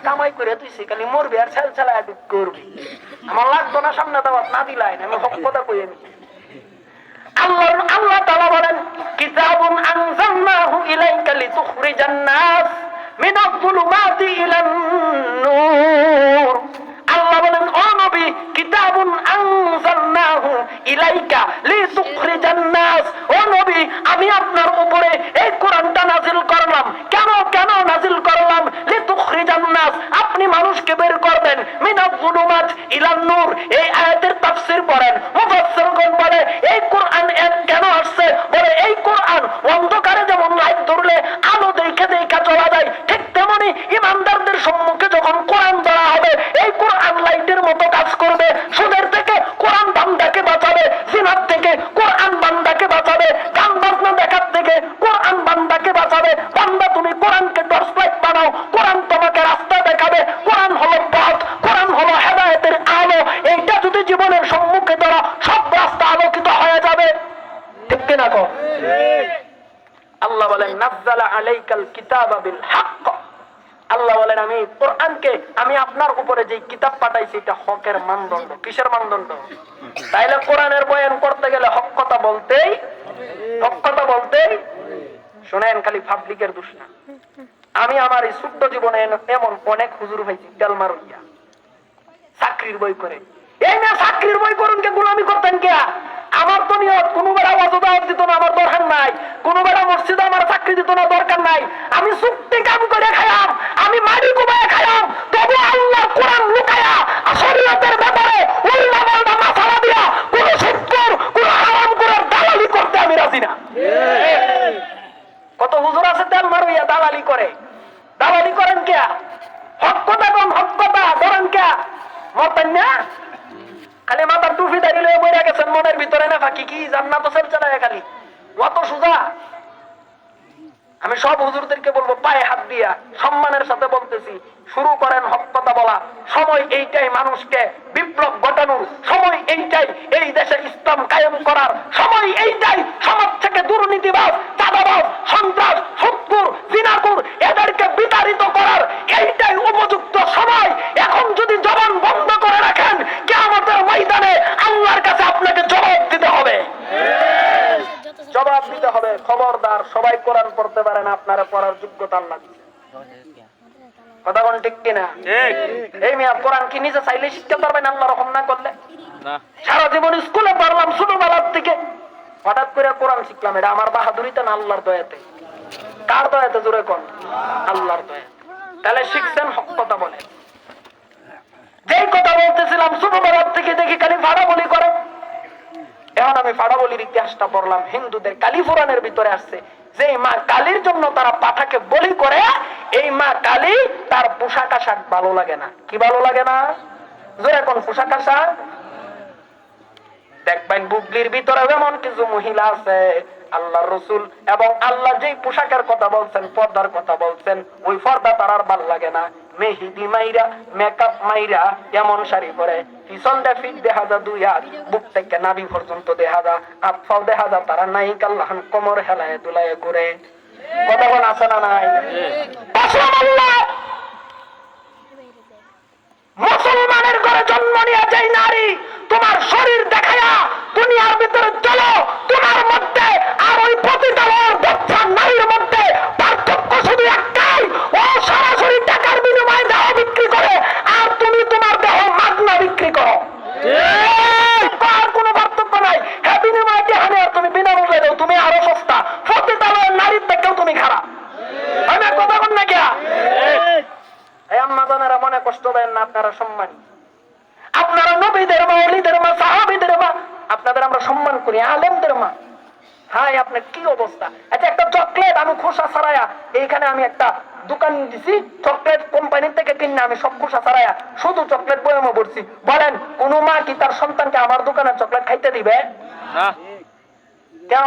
খায় কামাই করে তুই খালি মরবি আর ছেল ছেলা করবি। আমার লাগতো না সামনে দাওয়াত, না দিলাই আমি হক কথা কই আমি ইলাইকা নবী আমি আপনার উপরে এই কোরআনটা নাজিল করলাম। কেন আল্লাহ বলেন, আমি কোরআনকে, আমি আপনার উপরে যে কিতাব পাঠাইছি, এটা হকের মানদণ্ড। কিসের মানদণ্ড? তাইলে কোরআনের বয়ান করতে গেলে বলতেই বলতেই শোনেন, খালি পাবলিকের দোষ না। আমি আমার এই ছোট্ট জীবনে এমন অনেক হুজুর হয়েছি তেলমার হইয়া চাকরির বই করে। এই না চাকরির বই করুন কে গোলামি করতেন কে? আমার তো নিয়ত, কোনো বেড়া অযোধ্যা দিত না, আমার দরকার নাই। কোনো বেড়া মসজিদে আমার চাকরি দিত না, দরকার নাই। আমি চুক্তি কাম করে খাইলাম আমি মাটি কুবায় খাইলাম তবু আল্লাহ কোরআন লুকায়া শরীয়তের ব্যাপারে উল্টা পাল্টা মাসালা দিয়া কোন সুৎকর কোন হারাম করে দালালি করতে আমি রাজি না। কত হুজুর আছে তেল মারুইয়া, দালালি করে। দালালি করেন কে? হক কোন হক কথা? ধরেন কে? মরতেন না? খালি মাথার টুপি দাঁড়িয়ে বইরা মনের ভিতরে না ফাঁকি কি জান্নাত চলছে চালায় খালি। অত সোজা। আমি সব হুজুরদেরকে বলব, পায়ে হাত দিয়া সম্মানের সাথে বলতেছি, শুরু করেন হক কথা বলা। সময় এইটাই মানুষকে বিপ্লব ঘটানোর, সময় এইটাই এই দেশে ইসলাম কায়েম করার, সময় এইটাই সমাজ থেকে দুর্নীতিবাজ খবরদার সবাই কোরআন পড়তে পারেন আপনারা পড়ার যোগ্যতা আল্লাহ দিয়েছে। কথা কোন ঠিক কিনা? এই মেয়া কোরআন কি নিজে চাইলে শিখতে পারবেন আল্লাহ রকম না করলে? সারা জীবন স্কুলে পড়লাম ছোটবেলার থেকে। হঠাৎ করে কোরআন শিখলাম এটা আমার বাহাদুরিতে না আল্লাহর দয়াতে? কার দয়াতে জোরে কোন? আল্লাহর দয়াতে। তাহলে শিখছেন হক কথা বলে। যেই কথা বলতেছিলাম ছোটবেলার থেকে দেখি খালি ভাড়া বলি করে। এখন আমি ফাড়াবলির ইতিহাসটা পড়লাম, হিন্দুদের কালী পুরাণের ভিতরে আসছে। যে মা কালীর জন্য তারা পাঠাকে বলি করে, এই মা কালী তার পোশাক আশাক ভালো লাগে না। কি ভালো লাগে না? পোশাক আশাক? দেখবেন বুবলির ভিতরে এমন কিছু মহিলা আছে আল্লাহ রসুল, এবং আল্লাহ যেই পোশাকের কথা বলছেন, পর্দার কথা বলছেন, ওই পর্দা তার আর ভালো লাগে না। মেহেদি মাইরা মেকআপ মাইরা, এমন শাড়ি পরে। ফিট দেখা যা দুই হাত, বুক থেকে নাভি পর্যন্ত দেখা যা আতফাও দেখা যা তারা নাই কাল্লাহান কোমর হেলায় দুলায় ঘুরে। আছে না নাই? মুসলমানের ঘরে জন্ম নিয়ে যেই নারী, তোমার শরীর দেখায়া দুনিয়ার ভিতরে চলো, তোমার মধ্যে আর ওই বাচ্চা নারীর মধ্যে পার্থক্য শুধু একটাই ও সরাসরি টাকার বিনিময়ে দেহ বিক্রি করে আর তুমি তোমার দেহ মাগনা বিক্রি করো আর কোনো পার্থক্য নাই হ্যাঁ বিনিময়ে দেহ নেই আর তুমি বিনামূল্যে দেও তুমি আরও সস্তা পতিতালয়ের নারীর থেকেও তুমি খারাপ আমি এক কথা বল না গিয়া এই আম্মাদানেরা মনে কষ্ট দেন না আপনারা সম্মানী। আপনারা নবীদের মা অলিদের মা সাহাবিদের মা আপনাদের আমরা সম্মান করি আলেমদের মা। হাই আপনার কি অবস্থা? আচ্ছা একটা চকলেট আমি খোসা ছাড়ায়া এইখানে আমি একটা দোকান দিছি চকলেট কোম্পানি থেকে কিনে আমি সব খোসা ছাড়ায়া শুধু চকলেট বয়মে পড়ছি বলেন কোন মা কি তার সন্তানকে আমার দোকানে চকলেট খাইতে দিবে? কেন?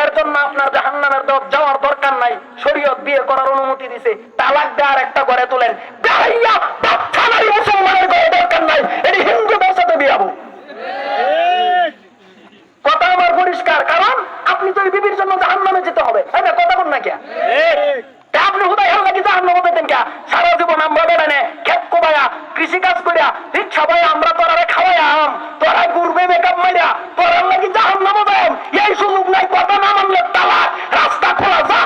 এর জন্য আপনার জাহান্নামের দর যাওয়ার দরকার নাই শরীয়ত বিয়ে করার অনুমতি দিছে তালাক দেওয়ার একটা ঘরে তুলেন বেহাইয়া বাচ্চানারী মুসলমানের ঘরে দরকার নাই এটি হিন্দুদের সাথে বিয়াবো কথা আমার পরিষ্কার কারণ আপনি তো এই বিবির জন্য জাহান্নামে যেতে হবে এটা কথা বল না কে তা আপনি হুদাই হল নাকি জাহান্ন মতো দেন কে সারা জীবন আমরা বেড়ানে খেত কোবায়া কৃষি কাজ করিয়া রিক্সা ভাইয়া আমরা তোরা খাওয়াইয়া আম তোরা ঘুরবে মেকআপ মাইরা তোরা নাকি জাহান্ন মতো এই সুযোগ নাই কথা না মানলে তালাক রাস্তা খোলা যা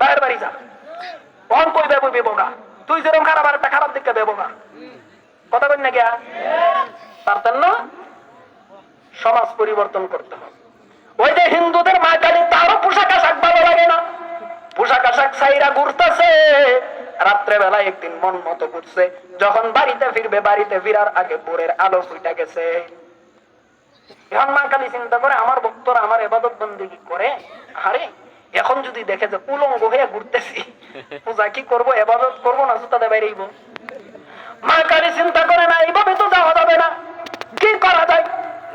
বাইরের বাড়ি যা অন কই বেবো বেবো না তুই যেরকম খারাপ আর একটা খারাপ দিকটা বেবো না কথা বল না কে পারতেন না, সমাজ পরিবর্তন করতে হবে। ওই যে হিন্দুদের মা তারও পোশাক আশাক ভালো লাগে না। পোশাক আশাক সাইরা ঘুরতেছে রাত্রে বেলা একদিন মন মতো ঘুরছে। যখন বাড়িতে ফিরবে, বাড়িতে ফিরার আগে ভোরের আলো ফুইটা গেছে। এখন মা কালী চিন্তা করে, আমার ভক্তরা আমার এবাদত করে? আরে, এখন যদি দেখে যে উলঙ্গ হয়ে ঘুরতেছি, পূজা কি করব, এবাদত করব না জুতাতে বাইরেইব মা কালী চিন্তা করে না, এইভাবে তো যাওয়া যাবে না। কি করা যায়?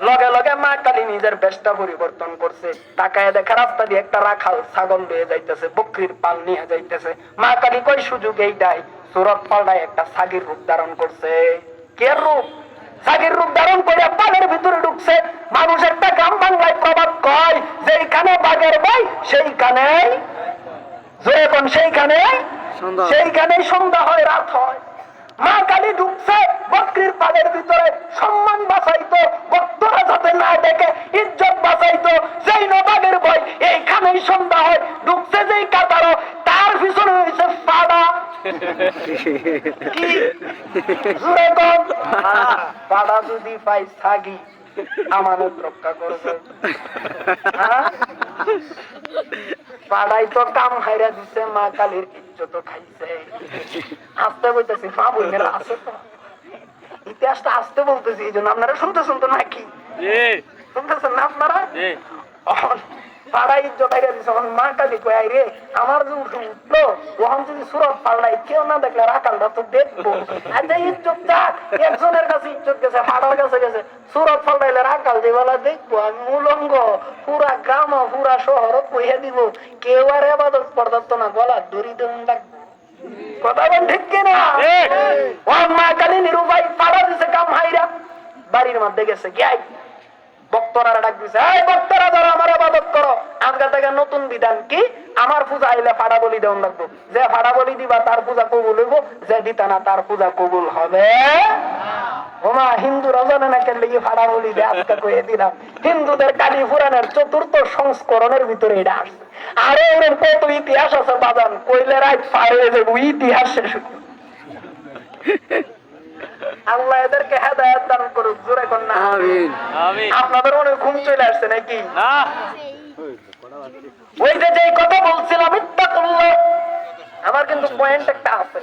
লগে লগে মা কালী নিজের বেশটা পরিবর্তন করছে। তাকায় দেখে রাস্তা দিয়ে একটা রাখাল ছাগল লয়ে যাইতেছে বকরির পাল নিয়ে যাইতেছে। মা কালী কই সুযোগ এইটাই? সুরত পাল্টায় একটা সাগির রূপ ধারণ করছে। কে রূপ? সাগির রূপ ধারণ করে পালের ভিতরে ঢুকছে। মানুষ একটা গ্রাম বাংলায় কয় যেইখানে বাঘের ভাই সেইখানে সেইখানে সেইখানেই সন্ধ্যা হয় রাত হয়। মা কালী ঢুকছে বকরির পালের ভিতরে সম্মান বাঁচাইতো, ভক্তরা যাতে না দেখে, ইজ্জত বাঁচাইতো, যেই নবাগের ভয়, এইখানেই সন্ধ্যা হয় ঢুকছে যেই কাতারো তার পিছনে হয়েছে কোন। ফাড়া যদি পাই, সাগি আমানত রক্ষা করবে। হ্যাঁ? পাড়াই তো কাম হাইরা দিছে মা কালীর ইজ্জত খাইছে আসতে বলতেছি মা বইনের আছে তো? ইতিহাসটা আসতে বলতেছি এই জন্য আপনারা শুনতে শুনতো নাকি? শুনতেছেন না আপনারা? পাড়াই ইজ্জত দিছে। অহন মা কালী কই রে আমার যে উঠে উঠল ওহন যদি সুরত পাল্লাই কেউ না দেখলে রাখালটা তো দেখব। আচ্ছা ইজ্জত যাক একজনের কাছে ইজ্জত গেছে পাড়ার কাছে গেছে। সুরত পাল্লাইলে রাখাল যে বেলা দেখব আমি উলঙ্গ। পুরা গ্রাম পুরা শহর কইয়া দিব। কেউ আর না গলা দড়ি কথা বল ঠিক কিনা? ও মা কালী নিরুপায় পাড়া দিছে কাম হাইরা। বাড়ির মধ্যে গেছে গাই বক্তরা ডাক দিছে এই বক্তরা ধরো আমার আবাদত করো আজকে থেকে নতুন বিধান কি? আমার পূজা আইলে ফাড়া বলি দেওয়ান লাগবো। যে ফাড়া বলি দিবা তার পূজা কবুল হইব। যে দিতা না তার পূজা কবুল হবে। ওমা হিন্দু রজনে না কেন লেগে ফাড়া বলি দে আজকে কয়ে দিলাম। হিন্দুদের কালী পুরাণের চতুর্থ সংস্করণের ভিতরে এটা আসছে। আরে ওরকম কত ইতিহাস আছে বাজান? কইলে রাত পার ইতিহাস শেষ আল্লাহ এদেরকে হেদায়ত দান করুক জোরে আপনাদের মনে ঘুম চলে আসছে নাকি? ওই যে কথা বলছিলাম আমার কিন্তু পয়েন্ট একটা আছে।